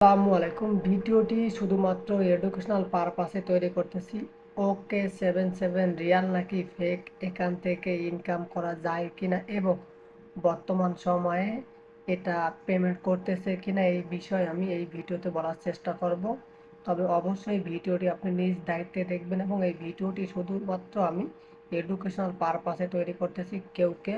আসসালামু আলাইকুম। ভিডিওটি শুধুমাত্র এডুকেশনাল পারপাসে তৈরি করতেছি। ওকে সেভেন সেভেন রিয়াল নাকি ফেক এখান থেকে ইনকাম করা যায় কিনা এবং বর্তমান সময়ে এটা পেমেন্ট করতেছে কিনা এই বিষয়ে আমি এই ভিডিওতে বলার চেষ্টা করব। তবে অবশ্যই ভিডিওটি আপনি নিজ দায়িত্বে দেখবেন এবং এই ভিডিওটি শুধুমাত্র আমি এডুকেশনাল পারপাসে তৈরি করতেছি। কেউকে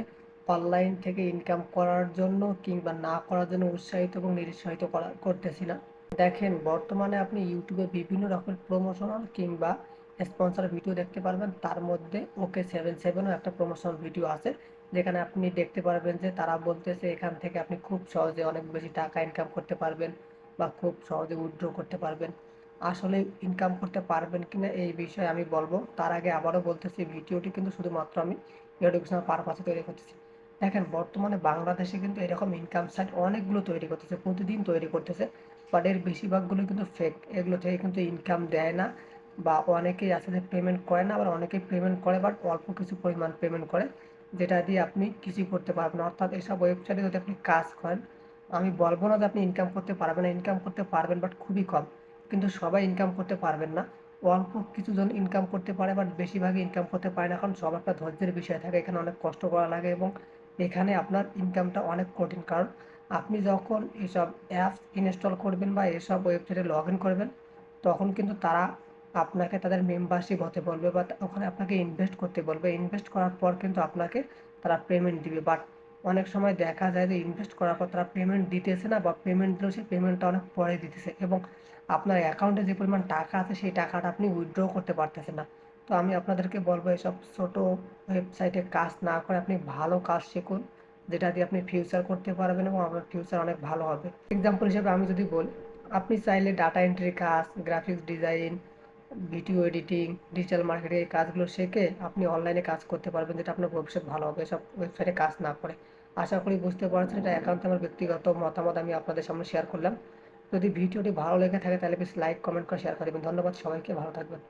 অনলাইন থেকে ইনকাম করার জন্য কিংবা না করার জন্য উৎসাহিত এবং নিরুৎসাহিত করা, করতেছি না। দেখেন, বর্তমানে আপনি ইউটিউবে বিভিন্ন রকমের প্রমোশনাল কিংবা স্পন্সর ভিডিও দেখতে পারবেন। তার মধ্যে ওকে সেভেন সেভেনও একটা প্রমোশনাল ভিডিও আছে। যেখানে আপনি দেখতে পারবেন যে তারা বলতেছে এখান থেকে আপনি খুব সহজে অনেক বেশি টাকা ইনকাম করতে পারবেন বা খুব সহজে উইথড্র করতে পারবেন। আসলে ইনকাম করতে পারবেন কিনা এই বিষয়ে আমি বলব। তার আগে আবারও বলতেছি ভিডিওটি কিন্তু শুধুমাত্র আমি এডুকেশনাল পারপাসে তৈরি করতেছি। দেখেন, বর্তমানে বাংলাদেশে কিন্তু এরকম ইনকাম সাইট অনেকগুলো তৈরি করতেছে, প্রতিদিন তৈরি করতেছে বাট এর বেশিরভাগগুলো কিন্তু ফেক এগুলো থেকে কিন্তু ইনকাম দেয় না, বা অনেকেই আছে পেমেন্ট করে না, আবার অনেকেই পেমেন্ট করে বাট অল্প কিছু পরিমাণ পেমেন্ট করে, যেটা দিয়ে আপনি কিছুই করতে পারবেন অর্থাৎ এসব ওয়েবসাইটে যদি আপনি কাজ করেন, আমি বলব না যে আপনি ইনকাম করতে পারবেন না ইনকাম করতে পারবেন বাট খুবই কম, কিন্তু সবাই ইনকাম করতে পারবেন না। অল্প কিছু জন ইনকাম করতে পারে বাট বেশিরভাগই ইনকাম করতে পারে না, কারণ সব একটা ধৈর্যের বিষয় থাকে, এখানে অনেক কষ্ট করা লাগে এবং এখানে আপনার ইনকামটা অনেক কঠিন। কারণ আপনি যখন এসব অ্যাপস ইনস্টল করবেন বা এসব ওয়েবসাইটে লগ ইন করবেন, তখন কিন্তু তারা আপনাকে তাদের মেম্বারশিপ হতে বলবে বা ওখানে আপনাকে ইনভেস্ট করতে বলবে। ইনভেস্ট করার পর কিন্তু আপনাকে তারা পেমেন্ট দিবে। বাট অনেক সময় দেখা যায় যে ইনভেস্ট করার পর তারা পেমেন্ট দিতেছে না বা পেমেন্ট দিলেও সেই পেমেন্টটা অনেক পরে দিতেছে এবং আপনার অ্যাকাউন্টে যে পরিমাণ টাকা আছে, সেই টাকাটা আপনি উইথড্র করতে পারতেছেন না। তো আমি আপনাদেরকে বলব এসব ছোট ওয়েবসাইটে কাজ না করে আপনি ভালো কাজ শিখুন, যেটা দিয়ে আপনি ফিউচার করতে পারবেন এবং আপনার ফিউচার অনেক ভালো হবে। এক্সাম্পল হিসেবে আমি যদি বলি, আপনি চাইলে ডাটা এন্ট্রি কাজ graphics design video editing digital marketing এই কাজগুলো শিখে আপনি অনলাইনে কাজ করতে পারবেন, যেটা আপনার ভবিষ্যৎ ভালো হবে সব ওয়েবসাইটে কাজ না করে। আশা করি বুঝতে পারছেন, এটা একান্ত আমার ব্যক্তিগত মতামত, আমি আপনাদের সামনে শেয়ার করলাম। যদি ভিডিওটি ভালো লেগে থাকে, তাহলে প্লিজ লাইক কমেন্ট করে শেয়ার করে দেবেন। ধন্যবাদ সবাইকে, ভালো থাকবেন।